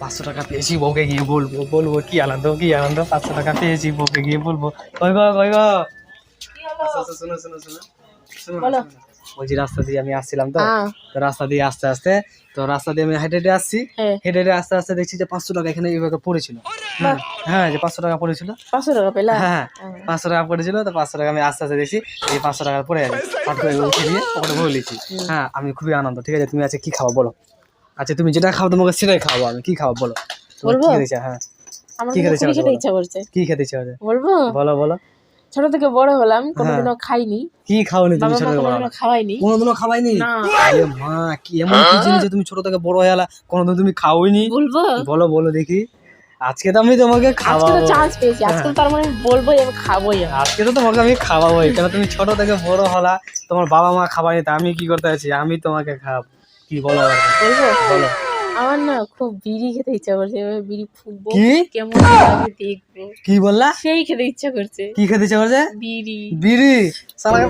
পাঁচশো টাকা পেয়েছি বউকে গিয়ে বলব বলব কি আনন্দ কি আনন্দ পাঁচশো টাকা পেয়েছি বউকে গিয়ে বলব। কই গো কই গো? আচ্ছা, আচ্ছা, শোনো শোনো শোনো শোনো। বলছি রাস্তা দিয়ে আমি আসছিলাম তো হ্যাঁ। তো রাস্তা দিয়ে আস্তে আস্তে তো রাস্তা দিয়ে আমি হেঁটে হেঁটে আসছি হ্যাঁ। হেঁটে হেঁটে আস্তে আস্তে দেখছি যে পাঁচশো টাকা এখানে এইভাবে পড়েছিল। হ্যাঁ, হ্যাঁ যে পাঁচশো টাকা পড়েছিল। পাঁচশো টাকা পেলা? হ্যাঁ পাঁচশো টাকা পড়েছিল তো পাঁচশো টাকা আমি আস্তে আস্তে দেখছি এই পাঁচশো টাকা পড়ে যাবে হট করে উঠে দিয়ে ওখানে লিখি হ্যাঁ আমি খুবই আনন্দ ঠিক আছে? তুমি আজকে কি খাব বলো। আচ্ছা তুমি যেটা খাও তোমাকে সেটাই খাব আমি। কি খাব বলো? বলব? হ্যাঁ। কি খেতে চাও খেতে বলো? ইচ্ছা করছে। কি খেতে ইচ্ছা বলব? বলো বলো। ছোট থেকে বড় হলাম হ্যাঁ। কোনোদিনও খাইনি। কি খাওনি তুমি ছোট থেকে বড়? খাওয়াইনি কোনোদিনও খাওয়াইনি আরে মা কি এমন কি জিনিস তুমি ছোট থেকে বড় হয়ে কোনোদিন তুমি খাওইনি বলব? বলো বলো দেখি। আজকে তো আমি তোমাকে আজকে খাওয়াবো। তো চান্স পেয়েছি। আজকে তার মানে আমি বলবোই আমি খাবোই। আজকে তো তোমাকে আমি খাওয়াবোই। কেন তুমি ছোট থেকে বড় হলা তোমার বাবা মা খাওয়াই তা আমি কি করতে আছি? আমি তোমাকে খাওয়াবো। কি বলো বলো। আমার না খুব বিড়ি খেতে ইচ্ছা করছে। এবার বিড়ি ফুকবো কি? কেমন লাগে দেখব। কি বললা? সেই খেতে ইচ্ছা করছে। কি খেতে ইচ্ছা করছে? বিড়ি। বিড়ি? সারা